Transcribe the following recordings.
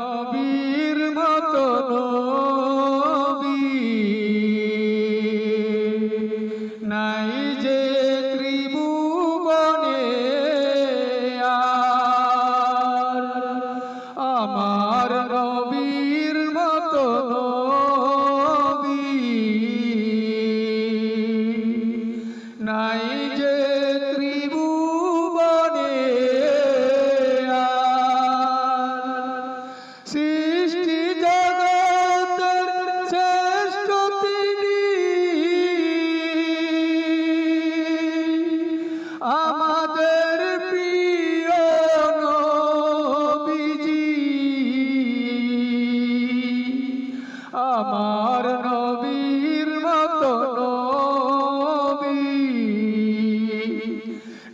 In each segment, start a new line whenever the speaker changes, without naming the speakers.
নবীর মত নবী। নাই যে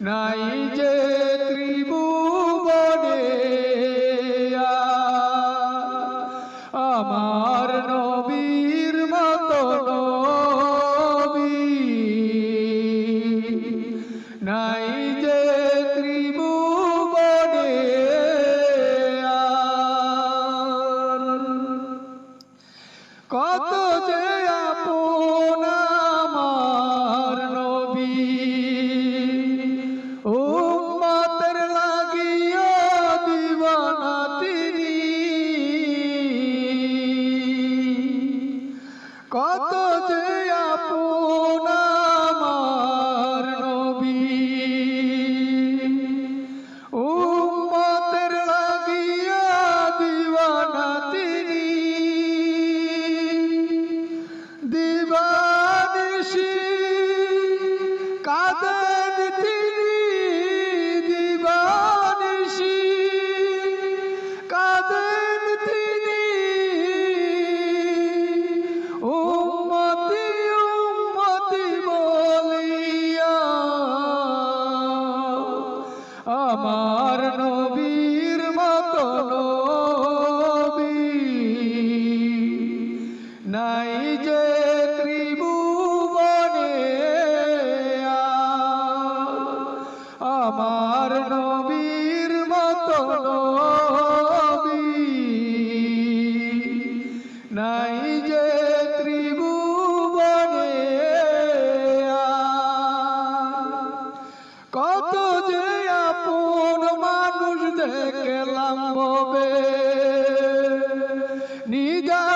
নাই যে ত্রিভুবনে আমার নবী লাম্ববে নিদা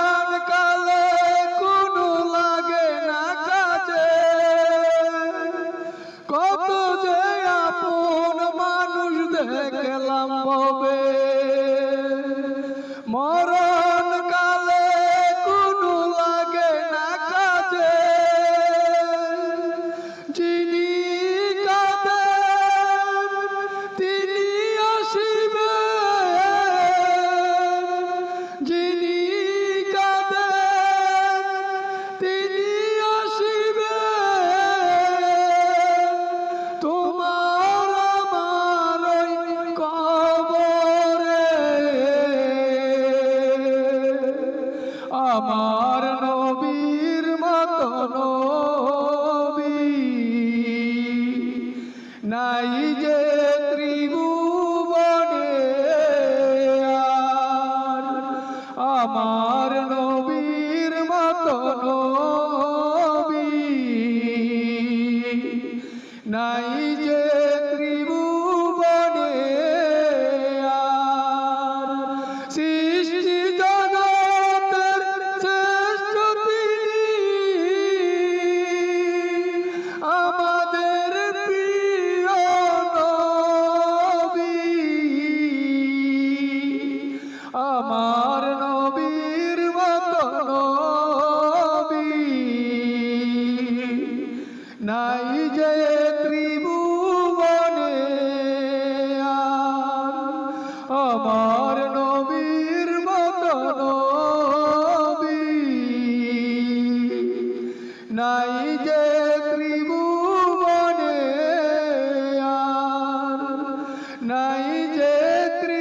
নাই যে আমার নবীর নবী। নাই যে ত্রিভুবনে আমার নবীর নবী। নাই যে ত্রিভুবনে নাই যে ত্রি